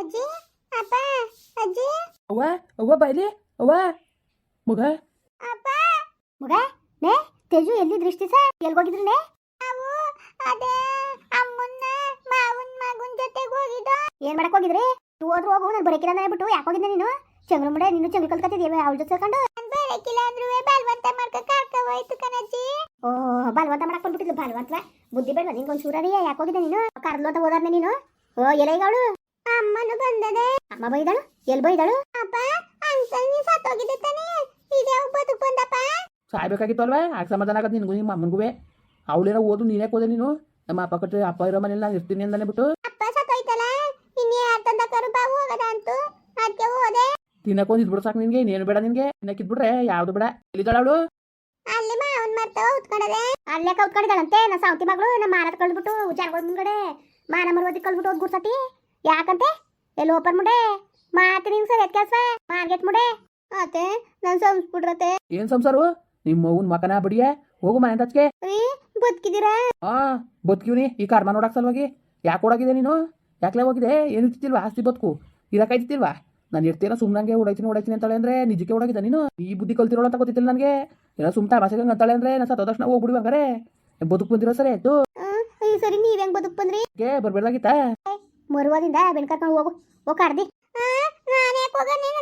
ಅಜ್ಜಿ ಅಪ್ಪ ಅಜ್ಜಿ. ಅವ್ವ ಅವ್ವ ಬಾಯ್ಲಿ ಅವ್ವ. ಮಗ. ಅಪ್ಪ ಮಗ ನೇ ತೇಜು ಎಲ್ಲಿ ದೃಷ್ಟಿ ಸರ್ ಎಲ್ಗೋಗಿದ್ರು ನೇ? ನಾವು ಅದೇ ಅಮ್ಮನ್ನ ಮಾವನ್ ಮಗನ್ ಜೊತೆಗೆ ಹೋಗಿದ್ದ. ಏನ್ ಮಾಡಕ್ ಹೋಗಿದ್ರಿ? ಹೋದ್ರು ಹೋಗು ನಾನು ಬರಕಿಲ್ಲ ಅಂದ್ರೆ ಬಿಟ್ಟು ಯಾಕೆ ಹೋಗಿದ್ದೆ ನೀನು? ಚಂಗ್ರ ಮುಂಡೆ ನೀನು ಚಂಗ್ರ ಕಲ್ಕತ್ತಿದ್ಯಾ ಅವಳ ಜೊತೆ ಸೇರ್ಕೊಂಡು? ಬರಕಿಲ್ಲ ಅಂದ್ರೂ ಬಲವಂತ ಮಾಡ್ಕ ಕರ್ಕ ಹೋಯ್ತು ಕಣಜ್ಜಿ. ಓ ಬಲವಂತ ಮಾಡಕ್ ಬಂದ್ಬಿಟ್ಟಿದ್ಲು ಬಲವಂತ ಬುದ್ಧಿ ಬೇಡ ನಿಂಗೆ ಒಂದು ಚೂರರಿ ಯಾಕೆ ಹೋಗಿದ್ದೆ ನೀನು? ಕರ್ಲು ಅಂತ ಹೋದಾರ್ನೆ ನೀನು? ಓ ಎಲೆ ಈಗ ಅವಳು ಅಮ್ಮನು ಬಂದದೆ. ಅಮ್ಮ ಬೈದಳು? ಎಲ್ ಬೈದಳು? ಅಪ್ಪ ಅಂಕಲ್ ನೀ ಸತ್ತೋಗಿದೆ ತಾನೆ. ಇದ್ಯಾವ ಬದುಕು ಬಂದಪ್ಪ. ಸಾಯ್ಬೇಕಾಗಿತ್ತು ಅಲ್ವಾ? ಆಗ ಸಮಾಧಾನ ಆಗತ್ತೆ ನಿನಗೂ ನಿಮ್ಮ ಅಮ್ಮನಿಗೂ ಅವಳೇನೋ ಓದು ನೀನೇ ಹೋದೆ ನೀನು. ನಮ್ಮ ಅಪ್ಪ ಕಟ್ರೆ ಅಪ್ಪ ಇರೋ ಮನೇಲಿ ನಾನು ಇರ್ತೀನಿ ಅಂತಾನೆ ಬಿಟ್ಟು. ಅಪ್ಪ ಸತ್ತೋಯ್ತಲ್ಲ? ಇನ್ನು ಯಾರು ತಂದ ಕರುಬಾ ಹೋಗದ ಅಂತು? ಅದಕ್ಕೆ ಹೋದೆ. ತಿನ್ನಕ್ಕೊಂದು ಇದ್ಬಿಡು ಸಾಕು ನಿನಗೆ ಇನ್ನೇನು ಬೇಡ ನಿನಗೆ. ತಿನ್ನಕ್ಕಿದ್ಬಿಟ್ರೆ ಯಾವುದು ಬೇಡ. ಎಲ್ಲಿದ್ದಾಳ ಅವಳು? ಅಲ್ಲಿ ಮಾವನ್ ಮರ್ತವ ಉತ್ಕೊಂಡದೆ. ಅಲ್ಲೇ ಕೌತ್ಕೊಂಡಿದ್ದಾಳಂತೆ ನಾ ಸಾವತಿ ಮಗಳು ನಮ್ಮ ಮಾನದ ಕಳ್ಬಿಟ್ಟು ಜನಗಳ ಮುಂಗಡೆ ಮಾನ ಮರುವದಿ ಕಳ್ಬಿಟ್ಟು ಹೋದ್ ಗುಡ್ಸತಿ. ಯಾಕಂತೆ? ಎಲ್ಲಿ ಓಪನ್ ಮುಡೆ? ಮಾತು ನಿಂಗೆ ಸರಿ ಕೆಲಸ ಮಾರ್ಗೆಟ್ ಮುಡೆ? ಮತ್ತೆ ನನ್ ಸಂಸ್ಬಿಡ್ರತೆ ಏನ್ ಸಂಸಾರು? ನಿಮ್ಮ ಮಗುನ್ ಮಕನ ಬಡಿಯ? ಹೋಗು ಮನೆ ಹಚ್ಕೆ ರೀ ಬದುಕಿದ್ದೀರಾ ಹಾ ಬದುಕಿವ್ನಿ ಈ ಕರ್ಮ ನೋಡಕ್ ಸಲುವಾಗಿ. ಯಾಕೆ ಓಡಾಗಿದೆ ನೀನು? ಯಾಕಲೇ ಹೋಗಿದೆ ಏನು ಇರ್ತಿಲ್ವಾ ಆಸ್ತಿ ಬದುಕು? ಇರಕ್ಕಾಯ್ತಿಲ್ವಾ ನಾನು ಇರ್ತೀನ ಸುಮ್ಮನಂಗೆ ಓಡಾಯ್ತೀನಿ ಓಡಾಯ್ತೀನಿ ಅಂತಾಳೆ ಅಂದ್ರೆ ನಿಜಕ್ಕೆ ಓಡಾಗಿದೆ ನೀನು? ಈ ಬುದ್ಧಿ ಕಲ್ತಿರೋಳ ಅಂತ ಗೊತ್ತಿಲ್ಲ ನನಗೆ. ಏನೋ ಸುಮ್ಮ ತಮಾಷೆಗೆ ಅಂತಾಳೆ ಅಂದ್ರೆ ನಾನು ಸತ್ತೋದ ತಕ್ಷಣ ಹೋಗ್ಬಿಡಿ ಹಂಗಾರೆ. ಬದುಕು ಬಂದಿರೋ ಸರಿ ಆಯ್ತು. ಈ ಸರಿ ನೀವ್ ಹೆಂಗ್ ಬದುಕು ಬಂದ್ರಿ? ಬರ್ಬೇಡಾಗಿತ್ತಾ? ಮರುವಾದಿಂದ ಬೆನ್ ಕರ್ಕೊಂಡು ಹೋಗು. ಹೋಗ್ ಕರ್ದಿ ನಾನು ನೀನು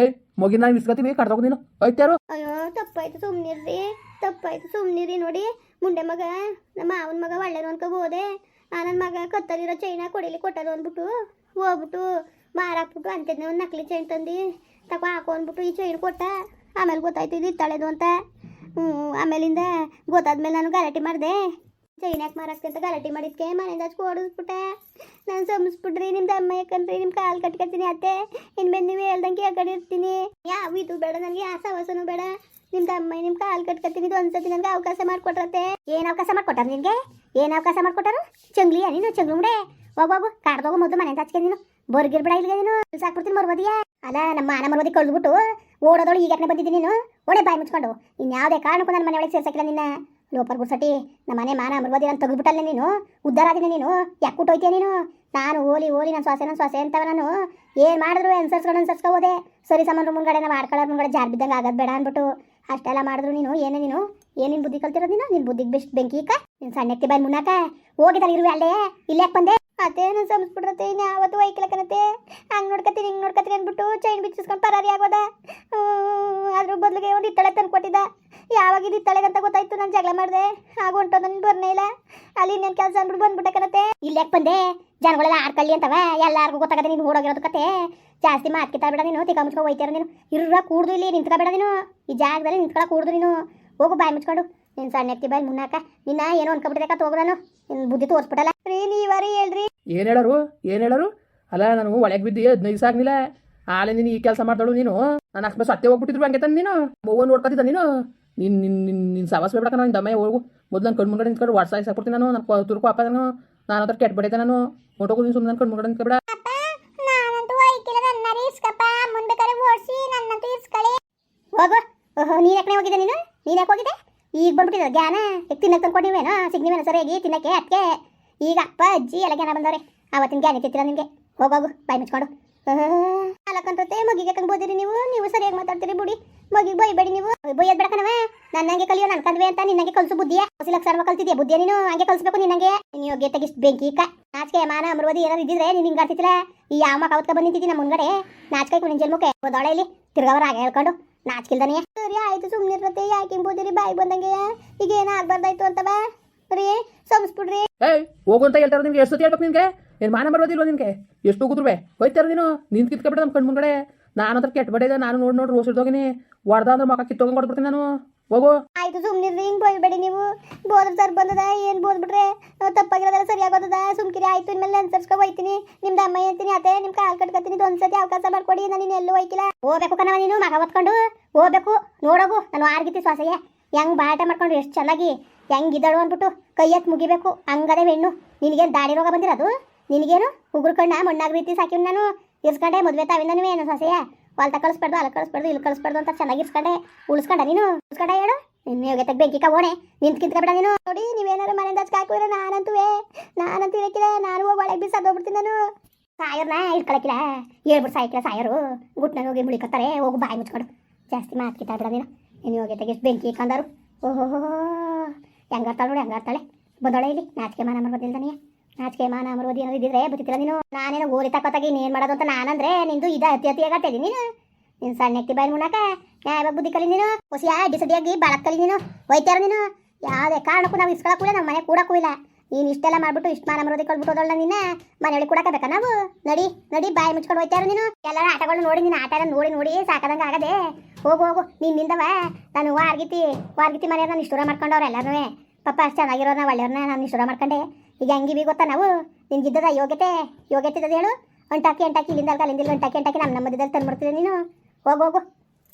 ಏಯ್ ಇಸ್ಕೊತೀವಿ ಅಯ್ಯೋ ತಪ್ಪಾಯ್ತು ತಪ್ಪಾಯ್ತು ಸುಮ್ನಿರಿ ನೋಡಿ. ಮುಂಡೆ ಮಗ ನಮ್ಮ ಮಾವನ ಮಗ ಒಳ್ಳೆದು ಅನ್ಕ ಹೋದೆ. ಆ ನನ್ನ ಮಗ ಕತ್ತಲಿರೋ ಚೈನ ಕೊಡಿಲಿ ಕೊಟ್ಟರು ಅಂದ್ಬಿಟ್ಟು ಹೋಗ್ಬಿಟ್ಟು ಮಾರಾಕ್ಬಿಟ್ಟು ಅಂತಿದ್ನ ಒಂದು ನಕಲಿ ಚೈನ್ ತಂದಿ. ತಗೋ ಹಾಕೋ ಅನ್ಬಿಟ್ಟು ಈ ಚೈನ್ ಕೊಟ್ಟ. ಆಮೇಲೆ ಗೊತ್ತಾಯ್ತು ಇದು ಇತ್ತಾಳೆದು ಅಂತ. ಹ್ಞೂ, ಆಮೇಲಿಂದ ಗೊತ್ತಾದ್ಮೇಲೆ ನಾನು ಗಲಾಟೆ ಮಾಡಿದೆ. ಚೈನ್ ಯಾಕೆ ಮಾರಾಕ್ತೆ ಅಂತ ಗಲಾಟೆ ಮಾಡಿದ್ಕೆ ಮನೆಯಿಂದ ಓಡಿಸ್ಬಿಟ್ಟೆ ನಾನು ಸಂಸ್ಬಿಟ್ರಿ ನಿಮ್ದು ಅಮ್ಮ ಯಾಕಂದ್ರಿ ನಿಮ್ಮ ಕಾಲು ಕಟ್ಕೊತೀನಿ ಅತ್ತೆ. ಇನ್ಮೇಲೆ ನೀವು ಹೇಳ್ದಂಗೆ ಆ ಕಡೆ ಇರ್ತೀನಿ. ಯಾವ ಇದು ಬೇಡ, ನನಗೆ ಆ ಸವಸನೂ ಬೇಡ. ನಿಮ್ದು ಅಮ್ಮ ನಿಮ್ಮ ಕಾಲು ಕಟ್ಕೊತೀನಿ ಇದು ಒಂದ್ಸತಿ ನನಗೆ ಅವಕಾಶ ಮಾಡಿಕೊಟ್ರತ್ತೆ. ಏನು ಅವಕಾಶ ಮಾಡಿಕೊಟ್ಟಾರ ನಿನಗೆ? ಏನು ಅವಕಾಶ ಮಾಡ್ಕೊಟ್ಟಾರು? ಚಂಗ್ಲಿಯಾ ನೀನು, ಚಂಗ್ಲು ಮುಡೆ ಹೋಗೋಗು ಕಾಡ್ದೋಗ ಮೊದಲು ಮನೆ ಹಚ್ಕೆ ನೀನು. ಬರ್ಗಿರ್ಬೇಡ ಇಲ್ಲಿಗೆ ನೀನು. ಸಾಕ್ಬಿಡ್ತೀನಿ ಮರ್ಬೋದಿಯಾ ಅಲ್ಲ, ನಮ್ಮ ಮಾನ ಮರ್ಬೋದಿ ಕಳ್ದ್ಬಿಟ್ಟು ಓಡೋದಳು ಈಗನೇ ಬಂದಿದ್ದೀನಿ ನೀನು? ಓಡೆ ಬಾಯಿ ಮುಚ್ಕೊಂಡು. ಇನ್ಯಾವುದೇ ಕಾರಣಕ್ಕೂ ನನ್ನ ಮನೆ ಒಳಗೆ ಸೇರ್ಸಕ್ಕಿಲ್ಲ ನಿನ್ನ. ಲೋಪರ್ ಗುಡ್ಸಟಿ, ನಮ್ಮ ಮನೆ ಮಾನ ಮರ್ಬೋದಿ ನಾನು ತೆಗೆದ್ಬಿಟ್ಟಲ್ಲ ನೀನು? ಉದ್ದಾರ ಆದಿನ ನೀನು? ಯಾಕೆ ಕುಟ್ಟೋಯ್ತೀಯ ನೀನು? ನಾನು ಓಲಿ ಓಲಿ ನನ್ನ ಸ್ವಾಸೆ ನನ್ನ ಸ್ವಾಸೆ ಅಂತವ ನಾನು. ಏನು ಮಾಡಿದ್ರು ಅನ್ಸರ್ಸ್ಕೊಂಡು ಅನ್ಸರ್ಸ್ಕೋಬೋದೆ? ಸರಿ ಸಾಮಾನು ಮುಂಗಡೆ ನಾವು ಆಡ್ಕೊಳ್ಳೋದು ಮುಂಗಡೆ ಜಾರ್ ಬಿದ್ದಂಗೆ ಆಗೋದು ಬೇಡ ಅಂದ್ಬಿಟ್ಟು ಅಷ್ಟೆಲ್ಲ ಮಾಡಿದ್ರು ನೀನು? ಏನೇ ನೀನು? ಏನೇನು ಬುದ್ಧಿ ಕಲ್ತಿರೋದು ನೀನು? ನಿನ್ನ ಬುದ್ಧಿಗೆ ಬೆಸ್ಟ್ ಬೆಂಕಿ ಇಕ್ಕ ನಿನ್ನ ಸಣ್ಣಕ್ಕೆ ಬಾಯಿ ಮುನ್ನಾಕ? ಹೋಗಿದ್ದಲ್ಲ ಇರುವೆ ಅಲ್ಲೇ. ಇಲ್ಲೇ ಬಂದೆ? ಅದೇನು ನಾನು ಸಂಸ್ಬಿಡ್ರತ್ತೆ ಇನ್ನು ಯಾವತ್ತು ಒಯ್ಕಲಕ್ಕನತ್ತೆ ಹಂಗೆ ನೋಡ್ಕತ್ತೀನಿ, ಹಿಂಗೆ ನೋಡ್ಕತ್ತೀನಿ ಅಂದ್ಬಿಟ್ಟು ಚೈನ್ ಬಿಚ್ಚಿಸ್ಕೊಂಡು ಪರಾರಿ ಆಗೋದ ಅದ್ರ ಬದಲಿಗೆ ಒಂದು ಇತ್ತಳೆ ತಂದು ಕೊಟ್ಟಿದ್ದ. ಯಾವಾಗ ಇದು ಇತ್ತಳೆ ಅಂತ ಗೊತ್ತಾಯ್ತು, ನಾನು ಜಗಳ ಮಾಡಿದೆ. ಆಗ ನನ್ಗೆ ಬರ್ನೇ ಇಲ್ಲ. ಅಲ್ಲಿ ಇನ್ನೇನು ಕೆಲಸ ಅಂದ್ಬಿಟ್ಟು ಬಂದ್ಬಿಟ್ಟೆ ಕಣತ್ತೆ. ಇಲ್ಲಿ ಯಾಕೆ ಬಂದೆ? ಜನಗಳೆಲ್ಲ ಆಡ್ಕೊಳ್ಳಿ ಅಂತವ. ಎಲ್ಲಾರ್ಗೂ ಗೊತ್ತಾಗದೆ ನೀನು ಓಡೋಗಿರೋದು ಕತೆ. ಜಾಸ್ತಿ ಮಾತ್ಕಿತಾ ಬೇಡ ನೀನು, ತಿಕ್ಕ ಮುಚ್ಕೊ ಹೋಯ್ತಾರ ನೀನು. ಇರ್ರ ಕೂಡ್ದು ಇಲ್ಲಿ ನಿಂತ್ಕೊಬೇಡ ನೀನು. ಈ ಜಾಗದಲ್ಲಿ ನಿಂತ್ಕೊಳ ಕೂಡ್ದು ನೀನು. ಹೋಗು, ಬಾಯಿ ಮುಚ್ಕೊಂಡು. ನೀನು ಸಣ್ಣ ಎತ್ತಿ ಬಾಯಿ ಮುನ್ನಾಕ. ನಿನ್ನ ಏನೋ ಅನ್ಕೊಬಿಟ್ಟಿದೆ ಹೋಗು ನಿನ್ ನಿನ್ನ ಬುದ್ಧಿ ತೋರಿಸ್ಬಿಟ್ಟಲ್ಲ. ರೀ ನೀವರಿ ಹೇಳ್ರಿ. ಏನ್ ಹೇಳರು? ಏನ್ ಹೇಳರು? ಅಲ್ಲ ನಾನು ಒಳಗೆ ಬಿದ್ದು ಹದಿನೈದು ಸಾಕ್ನಿಲ್ಲ ಆಲೆ ನೀನು ಈ ಕೆಲಸ ಮಾಡ್ತಾಳು ನೀನು. ನಾನು ಅಷ್ಟು ಸತ್ಯ ಹೋಗ್ಬಿಟ್ಟಿದ್ರು ಹಂಗೆ ತಂದು ನೀನು. ಮಗು ನೋಡ್ಕೊತಿದ್ದ ನೀನು. ನಿನ್ನ ನಿನ್ ನಿನ್ ನಿನ್ನ ಸವಾಸ ಬೇಡಕ ನಾನು. ದಮ್ಮ ಹೋಗು. ಮೊದಲು ನಾನು ಕಣ್ಮುಗಡೆ ನಿಂತ್ಕೊಂಡು ವಾಟ್ಸಾಪ್ ಹಾಕ್ಬಿಡ್ತೀನಿ ನಾನು. ನಾನು ತುರ್ಕು ಅಪ್ಪ ನಾನು ನಾನು ಅದ್ರ ಕೆಟ್ಟ ಬಿಡೈತೆ ನಾನು. ಫೋಟೋ ನೀನು ಸುಮ್ಮನೆ ಕಣ್ಮುಗಡೆ ನಿಂತ್ಕೊಬೇಡ. ಹೋಗು. ಓಹೋ ನೀನ್ ಯಾಕೆ ಹೋಗಿದ್ದೆ ನೀನು? ನೀನ್ ಯಾಕೆ ಹೋಗಿದ್ದೆ? ಈಗ ಬಂದ್ಬಿಟ್ಟಿದ ಜ್ಞಾನ. ಈಗ ತಿನ್ನಕ್ಕೆ ತಂದ್ಕೊಂಡಿವೇನೋ ಸಿಗ್ನಿವೇನೋ ಸರಿಯಾಗಿ ತಿನ್ನಕ್ಕೆ ಅದಕ್ಕೆ ಈಗ ಅಪ್ಪ, ಅಜ್ಜಿ, ಎಲ್ಲ ಗ್ಯಾನ ಬಂದವ್ರೆ. ಅವತ್ತಿನ ಜ್ಞಾನ ತಿತ್ತಿಲ್ಲ ನಿಮಗೆ? ಹೋಗೋಗು ಬಾಯಿ ಮುಚ್ಕೊಂಡು. ಅಲ್ಲಕ್ಕಂತತೆ ಮಗಿಗೆ ಕಂಬೋದಿರಿ ನೀವು? ನೀವು ಸರಿಯಾಗಿ ಮಾತಾಡ್ತೀರಿ ಬಿಡಿ. ಮಗಿಗೆ ಬೈಬೇಡಿ ನೀವು. ಬೈಯದ್ ಬೇಡಕನವ ನನ್ನಂಗೆ ಕಲಿಯೋ ನನ್ ಕಲ್ವೆ ಅಂತ ನಿನ್ನಂಗೆ ಕಲ್ಸು ಬುದ್ಧಿಯ. ಹೊಸ ಸರ್ವ ಕಲ್ತಿದ್ಯಾ ಬುದ್ಧಿಯ ನೀನು? ಹಂಗೆ ಕಲ್ಸ್ಬೇಕು ನಿನ್ನಂಗೆ ನೀನು ಯೋಗ್ಯ ತೆಗಿಸ್ ಬೆಂಕಿ ಕ ನಾಚಿಕೆ, ಮಾನ ಅಮೃವದಿ ಏನಾರು ಇದ್ದಿದ್ರೆ ನೀನು ಹಿಂಗೆ ಈ ಯಾವ ಮಕ್ಕ ಅವತ್ಕ ಬಂದಿದ್ದೀನಿ ನಮ್ಮ ಮುಂದ್ಗಡೆ ನಾಚಿಕೆ ಕುಣಿಂಜಲ್ ಜಲ್ಮುಖೆ ಹೋದೋಳೆ ಇಲ್ಲಿ. ತಿರ್ಗವರ ಆಗ ಹೇಳ್ಕೊಂಡು. ನಾಚಿಕಿಲ್ದಾನೆ ಸರಿ ಆಯ್ತು ಸುಮ್ಮನಿರತ್ತೆ ಯಾಕೆ ಹಿಂಬೋದಿರಿ ಬಾಯಿ ಬಂದಂಗೆ. ಈಗ ಏನೋ ಆಗ್ಬಾರ್ದಾಯ್ತು ಅಂತವ ರೀ ಸಂಸ್ಬಿಡ್ರಿ ಏಯ್ ಹೋಗು ಅಂತ ಹೇಳ್ತಾರ ನಿಮ್ಗೆ ಎಷ್ಟು ಹೇಳ್ಬೇಕು ನಿನ್ಗೆ ಏನು ಮಾನ ಬರೋದಿಲ್ವ ನಿಮ್ಗೆ? ಎಷ್ಟು ಹೋಗುದ್ರುವೆ ಹೋಯ್ತಾರ ನೀನು? ನಿಂತು ಕಿತ್ಕೊಬಿಡ ನಮ್ಮ ಕಣ್ಮುಂಗಡೆ ನಾನು ಅದ್ರ ಕೆಟ್ಟ ಬಡಿದ ನಾನು ನೋಡಿ ನೋಡಿ ರೋಸಿಡ್ದೋಗಿನಿ ಹೊಡ್ದ ಅಂದ್ರೆ ಮಕ್ಕ ಕಿತ್ತೋಗಂಗೆ ಕೊಟ್ಬಿಡ್ತೀನಿ ನಾನು. ಹೋಗು ಆಯ್ತು ಸುಮ್ಮನಿರ್ರಿ ಹಿಂಗೆ ಬೋಯ್ಬೇಡಿ ನೀವು. ಬೋದ್ರ ಸರ್ ಬಂದದ, ಏನು ಬೋದ್ಬಿಟ್ರೆ ತಪ್ಪಾಗಿರೋದೆಲ್ಲ ಸರಿಯಾಗೋದದ ಸುಮ್ಕಿರಿ, ಆಯ್ತು, ಇನ್ಮೇಲೆ ಅನ್ಸರ್ಸ್ಕೊ ಹೋಯ್ತೀನಿ. ನಿಮ್ದು ಅಮ್ಮ ಹೇಳ್ತೀನಿ ಅತ್ತೆ ನಿಮ್ಮ ಕಾಲ್ ಕಟ್ಕೊತೀನಿ ಇದು ಒಂದ್ಸತಿ ಅವಕಾಶ ಮಾಡ್ಕೊಡಿ, ನಾನು ಎಲ್ಲೂ ಹೋಯ್ಕಿಲ್ಲ. ಹೋಗ್ಬೇಕು ಕಣವ ನೀನು, ಮಗ ಹೊತ್ಕೊಂಡು. ಹೋಗ್ಬೇಕು, ನೋಡೋಗು, ನಾನು ಆರ್ಗಿತಿ ಶ್ವಾಸಯ್ಯ ಹೆಂಗ್ ಬಾಟ ಮಾಡ್ಕೊಂಡು ಎಷ್ಟು ಚೆನ್ನಾಗಿ ಹೆಂಗಿದ್ದಾಳು ಅಂದ್ಬಿಟ್ಟು ಕೈ ಮುಗಿಬೇಕು, ಹಂಗದೆ ಹೆಣ್ಣು. ನಿನಗೇನು ದಾಡಿ ರೋಗ ಬಂದಿರೋದು? ನಿನಗೇನು ಉಗುರು ಕಣ್ಣ, ಮಣ್ಣಾಗ ರೀತಿ ಸಾಕಿವ್ ನಾನು? ಇರ್ಸ್ಕೊಂಡೆ, ಮದುವೆ ತಾವಿಂದ ನೀವೇನು ಸೊಸೆಯ ಹೊಲ್ತ ಕಳಿಸ್ಬಾರ್ದು ಅಲ್ಲಿ ಕಳಿಸ್ಬಾರ್ದು ಇಲ್ಲಿ ಕಳಿಸ್ಬಾರ್ದು ಅಂತ ಚೆನ್ನಾಗಿ ಇರ್ಸ್ಕೊಂಡೆ ಉಳಿಸ್ಕೊಂಡ. ನೀನು ಉಳಿಸ್ಕೊಂಡ ಹೇಳು. ನಿನ್ನೆ ಹೋಗತ್ತೆ ಬೆಂಕಿ ಕವೋಣೆ ನಿಂತ್ ಕಿಂತ್ಕೊಬೇಡ ನೀನು. ನೋಡಿ ನೀವೇನಾರು ಮನೆಯಿಂದ ಹಚ್ಕ ಹಾಕಿದ್ರೆ ನಾನಂತುವೆ. ನಾನಂತೂ ಇರಕ್ಕಿಲ್ಲ. ನಾನು ಹೋಗಿ ಒಳಗೆ ಬಿ ಅದೋಗ್ಬಿಡ್ತೀನಿ ನಾನು. ಸಾಯರ್ನ ಇಟ್ಕೊಳಕ್ಕಿಲ್ಲ ಹೇಳ್ಬಿಟ್ಟು ಸಾಯ್ಕಿಲ್ಲ ಸಾಯರು. ಗುಟ್ನ ಹೋಗಿ ಮುಳಿಕತ್ತಾರೆ ಹೋಗು, ಬಾಯಿ ಮುಚ್ಕೊಂಡು. ಜಾಸ್ತಿ ಮಾತು ಕಿತ್ತಾಡ್ಬಿಡ ನೀನು. ನೀನು ಹೋಗೈತೆ ಎಷ್ಟು ಬೆಂಕಿ ಕಂದರು ಓಹೋ ಹೆಂಗಾರ್ತಾಳೆ ನೋಡಿ ಹೆಂಗಾರ್ತಾಳೆ ಬಂದೋಳೆ ಇಲ್ಲಿ. ನಾಚಿಕೆ ಮಾನ ಮಾಡ್ಬೋದಿಲ್ಲ ನೀ ನಾಚಿಕೆ ಮಾನ ಅಮರೋದಿ ಏನಾದ್ರು ಇದ್ದಿದ್ರೆ ನೀನು. ನಾನೇನೋ ಗೋಲಿ ತಕ್ಕೋತಾಗಿ ಏನು ಮಾಡೋದು ಅಂತ ನಾನಂದ್ರೆ ನಿಂದು ಇದ ಅತಿ ಅತಿ ಆಗತ್ತೆ ನೀನು. ನಿನ್ ಸಣ್ಣ ಎತ್ತಿ ಬಾಯಿ ಮುಣಕ ನ್ಯಾಯವಾಗ ಬುದ್ಧಿ ಕಲಿ ನೀನು? ಹೊಸಿಯ ಡಿಸಡಿಯಾಗಿ ಸಡಿಯಾಗಿ ಬಾಳಕ್ ಕಲಿ ನೀನು. ಹೋಯ್ತಾರ ನೀನು? ಯಾವುದೇ ಕಾರಣಕ್ಕೂ ನಾವು ಇಸ್ಕೊಳಕ್ಕೂ ನಮ್ಮ ಮನೆ ಕೂಡಕ್ಕೂ ಇಲ್ಲ. ನೀನು ಇಷ್ಟೆಲ್ಲ ಮಾಡ್ಬಿಟ್ಟು ಇಷ್ಟು ಮಾನ ಮರೋದಿ ಕೊಳ್ಬಿಟ್ಟೋದಲ್ಲ ನಿನ್ನ? ಮನೆಯೊಳಗೆ ಕೂಡಕಬೇಕಾ ನಾವು? ನಡಿ ನಡಿ ಬಾಯಿ ಮುಚ್ಕೊಂಡು ಹೋಯ್ತಾರ ನೀನು. ಎಲ್ಲರ ಆಟಗಳು ನೋಡಿ, ನೀನು ಆಟ ನೋಡಿ ನೋಡಿ ಸಾಕದಂಗೆ ಆಗದೆ. ಹೋಗು ಹೋಗು ನೀನು ನಿಂದವ ನಾನು ವಾರ್ಗಿತಿ ವಾರ್ಗಿತಿ ಮನೆಯವ್ರು ನಾನು ಇಷ್ಟೂರ ಮಾಡ್ಕೊಂಡವ್ರು ಎಲ್ಲರೂ ಪಾಪ ಅಷ್ಟು ಚೆನ್ನಾಗಿರೋನ ಒಳ್ಳೆಯವ್ರನ್ನ ನಾನು ಶುರು ಮಾಡ್ಕೊಂಡೆ. ಈಗ ಬಿ ಗೊತ್ತಾ ನಾವು? ನಿನ್ಗಿದ್ದದ ಯೋಗ್ಯತೆ ಯೋಗ್ಯತೆ ಹೇಳು. ಒಂಟಾಕಿ ಅಂಟಾಕಿ ಇಲ್ಲಿಂದ ಅಲ್ಕ, ಅಲ್ಲಿಂದ ಅಂಟಾಕಿ ಅಂಟಾಕಿ ನಮ್ಮ ನಮ್ಮದಿದ್ದಲ್ಲಿ ತಂದ್ಬಿಡ್ತಿದ್ದೆ ನೀನು. ಹೋಗು ಹೋಗು.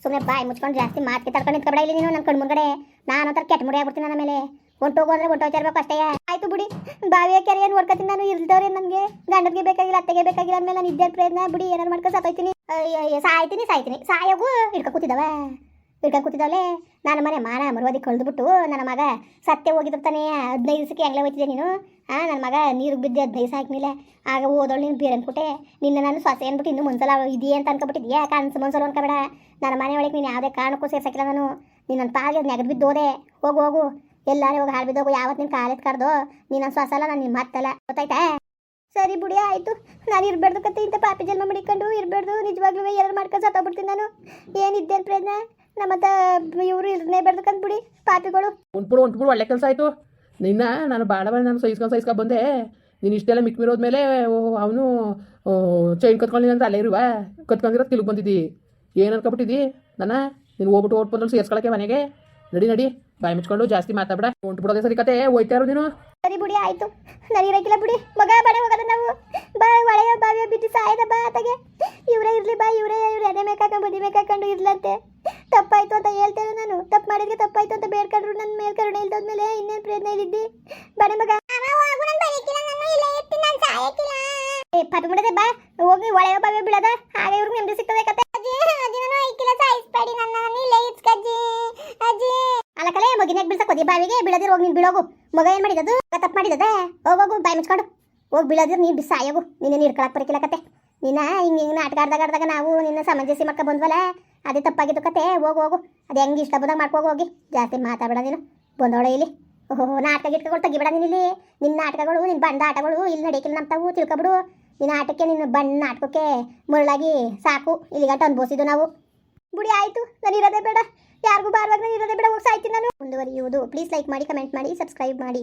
ಸುಮ್ಮನೆ ಬಾಯಿ ಮುಚ್ಕೊಂಡು ಜಾಸ್ತಿ ಮಾತಿಗೆ ತಡ್ಕೊಂಡು ನಿಂತ್ಕೊಬೇಡ ಇಲ್ಲಿ ನೀನು ನನ್ನ ಕಣ್ಣು ಮುಂದೆ ನಾನು ಒಂಥರ ಕೆಟ್ಟ ಮುಡಿ ಆಗ್ಬಿಡ್ತೀನಿ ನನ್ನ ಮೇಲೆ. ಅಂದ್ರೆ ಹೊಂಟೋಗ್ತಾ ಇರ್ಬೇಕು ಅಷ್ಟೇ. ಆಯ್ತು ಬಿಡಿ. ಬಾವಿಯ ಕೆರೆ ಏನು ನೋಡ್ಕೊತೀನಿ ನಾನು. ಇಲ್ದವ್ರೆ ನನಗೆ. ಗಂಡನಿಗೆ ಬೇಕಾಗಿಲ್ಲ, ಅತ್ತೆಗೆ ಬೇಕಾಗಿಲ್ಲ ಅಂದಮೇಲೆ ನಾನು ಇದ್ದೇ ಪ್ರಯತ್ನ. ಬಿಡಿ ಏನಾರು ಮಾಡ್ಕೊಂಡು ಸತ್ತೋಯ್ತೀನಿ. ಸಾಯ್ತೀನಿ ಸಾಯ್ತೀನಿ. ಸಾಯೋಗು. ಹಿಡ್ಕೊ ಕೂತಿದ್ದವ. ಹಿಡ್ಕೊ ಕೂತಿದ್ದಾವಲೇ ನನ್ನ ಮನೆ ಮಾನ ಮರವಾದಿ ಕಳೆದ್ಬಿಟ್ಟು ನನ್ನ ಮಗ ಸತ್ಯ ಹೋಗಿದ್ರು ಹದಿನೈದು ದಿವಸಕ್ಕೆ ಹೆಂಗ್ಲೇ ಹೋಯ್ತಿದ್ದೆ ನೀನು? ಆ, ನನ್ನ ಮಗ ನೀರು ಬಿದ್ದೆ ಹದಿನೈದು ಸಾಕಿನಿಲ್ಲ ಆಗ ಓದೋಳು ನೀನು ಬೇರೆ ಅಂದ್ಬಿಟ್ಟೆ ನಿನ್ನ ನಾನು ಸೊಸೆ ಅಂದ್ಬಿಟ್ಟು ಇನ್ನೂ ಮುಂಸಲ ಇದೆಯೇ ಅಂತ ಅನ್ಕೊಬಿಟ್ಟಿದ್ಯಾ? ಕನ್ಸು ಮನ್ಸಲು ಅನ್ಕೊಬೇಡ. ನನ್ನ ಮನೆ ಒಳಗೆ ನೀನು ಯಾವುದೇ ಕಾರಣಕ್ಕೂ ಸೇರ್ಸಕ್ಕಿಲ್ಲ ನಾನು. ನೀನು ನನ್ನ ಪಾಗೆ ನೆಗದು ಬಿದ್ದು ಹೋದೆ ಹೋಗು ಹೋಗು. ಎಲ್ಲರೂ ಹೋಗಿ ಹಾಳು ಬಿದ್ದೋಗು. ಯಾವತ್ತು ನಿನ್ನ ಕಾಲೆತ್ ಕರ್ದು ನೀನು ನನ್ನ ಸೊಸಲ್ಲ ನಾನು ನಿಮ್ಮ ಮತ್ತಲ್ಲ ಗೊತ್ತಾಯ್ತಾ? ಸರಿ ಬಿಡಿ, ಆಯಿತು. ನಾನು ಇರಬಾರ್ದು ಕತ್ತೆ ಇಂಥ ಪಾಪಿ ಜನ್ಮ ಮಡಿಕೊಂಡು ಇರಬಾರ್ದು ನಿಜವಾಗ್ಲೂ ಎರಡು ಮಾಡ್ಕೊಂಡು ಸತ್ತೋಗ್ಬಿಡ್ತೀನಿ ನಾನು. ಏನಿದ್ದೇನು ಪ್ರಯತ್ನ ನಮ್ಮತ್ತ ಇವರು ಇರನೇ ಬೇಡ್ಬೇಕಂತ ಬಿಡಿ ಪಾಪಿಗಳು. ಉಂಟ್ಬಿಡು ಉಂಟ್ಬಿಡು ಒಳ್ಳೆ ಕೆಲಸ ಆಯಿತು. ನಿನ್ನ ನಾನು ಭಾಳ ನಾನು ಸಹಿಸ್ಕೊಂಡು ಸಹಿಸ್ಕೊಂಡು ಬಂದೆ. ನೀನು ಇಷ್ಟೆಲ್ಲ ಮಿಕ್ ಮೇಲೆ ಅವನು ಚೈನ್ ಕತ್ಕೊಂಡಿಲ್ಲ ಅಂದ್ರೆ ಅಲ್ಲೇ ಇರುವ. ಕತ್ಕೊಂಡಿರೋ ತಿರುಗಿ ಬಂದಿದ್ದಿ. ಏನು ಅನ್ಕೊಬಿಟ್ಟಿದ್ದಿ ನನ್ನ ನೀನು ಹೋಗ್ಬಿಟ್ಟು ಓಟ್ ಬಂದ್ರೆ ಸೇರ್ಸ್ಕೊಳಕ್ಕೆ ಮನೆಗೆ. ನಡಿ ನಡಿ ಬಾಯಿ ಮುಚ್ಕೊಂಡು ಜಾಸ್ತಿ ಮಾತಾಡ ಹೊಂಟ್ಬಿಡೋದೇ ಸರಿ ಕತೆ ಹೋಯ್ತಾ ಇರೋ ನೀನು. ಸರಿ ಬಿಡಿ ಆಯ್ತು. ನಾನು ಇರಕ್ಕಿಲ್ಲ ಬಿಡಿ. ಮಗ ಬಡ ಹೋಗದ ನಾವು ಬಾ ಒಳೆಯ ಬಾವಿಯ ಬಿದ್ದು ಸಾಯದ ಬಾ ಆತಗೆ ಇವರೇ ಇರ್ಲಿ ಬಾ ಇವರೇ ಇವ್ರು ಎದೆ ಮೇಕಾಕೊಂಡು ಬದಿ ಮೇಕಾಕೊಂಡು ಇರ್ಲಂತೆ ತಪ್ಪಾಯ್ತು ಅಂತ ಹೇಳ್ತೇನೆ ನಾನು ತಪ್ಪು ಮಾಡಿದ್ರೆ ತಪ್ಪಾಯ್ತು ಅಂತ ಬೇಡ್ಕೊಂಡ್ರು ನನ್ನ ಮೇಲ್ ಕರುಣೆ ಇಲ್ದೋದ್ಮೇಲೆ ಇನ್ನೇನು ಪ್ರಯತ್ನ ಇದ್ದಿದ್ದಿ ಬಡ ಮಗ ಏ ಪಾಪಿ ಮುಡದೆ, ಬಾ. ಹೋಗಿ ಒಳಗೆ ಬಾವಿ ಬೀಳದ ಹಾಗೆ ಇವ್ರಿಗೆ ನೆಮ್ಮದಿ ಸಿಗ್ತದೆ ಕತೆ. ಅಜ್ಜಿ ಅಜ್ಜಿ, ನಾನು ಐಕಿಲ್ಲ ಸಾಯಿಸ್ಬೇಡಿ ನನ್ನ ಇಲ್ಲೇ ಇಸ್ಕಜ್ಜಿ ಅಜ್ಜಿ ಮಗಿನಾಗ ಬೀಳ್ಸಕ್ ಹೋದಿ, ಬಾವಿಗೆ ಬೀಳದಿರ, ಹೋಗಿ ನೀನು ಬೀಳೋಗು. ಮಗ ಏನ್ ಮಾಡಿದದು? ತಪ್ಪು ಮಾಡಿದದ? ಹೋಗೋಗು ಬಾಯಿ ಮುಚ್ಕೊಂಡು. ಹೋಗಿ ಬೀಳದಿರ, ನೀನು ಬಿಸಿ ಸಾಯೋಗು ನಿನ್ನ ಇರ್ಕೊಳಕ್ ಬರಕಿಲ್ಲ ಕತೆ. ನಿನ್ನ ಹಿಂಗೆ ಹಿಂಗೆ ನಾಟಕ ಆಡ್ದಾಗ ಆಡ್ದಾಗ ನಾವು ನಿನ್ನ ಸಮಂಜಸಿ ಮಾಡ್ಕೊ ಬಂದ್ವಲ್ಲ, ಅದೇ ತಪ್ಪಾಗಿದ್ದು ಕತೆ. ಹೋಗು ಹೋಗು. ಅದು ಹೆಂಗೆ ಇಷ್ಟ ಬಂದಾಗ ಮಾಡ್ಕೋ, ಹೋಗಿ ಜಾಸ್ತಿ ಮಾತಾಡಬೇಡ ನೀನು. ಬಂದೋಳೆ ಇಲ್ಲಿ. ಓಹೋ ನಾಟಕ ಗಿಟ್ಕಗಳು ತೆಗಿಬೇಡ ನೀನು ಇಲ್ಲಿ. ನಿನ್ನ ನಾಟಕಗಳು ನಿನ್ನ ಬಂಡ ಆಟಗಳು ಇಲ್ಲಿ ನಡೆಯಕಿಲ್ಲ ನಮ್ಮ ತಾವು ತಿಳ್ಕೊಬಿಡು. ನಿನ್ನ ಆಟಕ್ಕೆ, ನಿನ್ನ ಬಣ್ಣ ನಾಟಕಕ್ಕೆ ಮುರಳಾಗಿ ಸಾಕು. ಇಲ್ಲಿ ಗಂಟ ಅನ್ಭವಿಸಿದ್ದು ನಾವು. ಬುಡಿ, ಆಯಿತು. ನಾನು ಇರೋದೇ ಬೇಡ. ಯಾರಿಗೂ ಬಾರವಾಗ ನಾನು ಇರೋದೇ ಬೇಡ. ಹೋಗಿ ಸಾಯ್ತೀನಿ ನಾನು. ಮುಂದುವರಿಯುವುದು. ಪ್ಲೀಸ್ ಲೈಕ್ ಮಾಡಿ ಕಮೆಂಟ್ ಮಾಡಿ ಸಬ್ಸ್ಕ್ರೈಬ್ ಮಾಡಿ.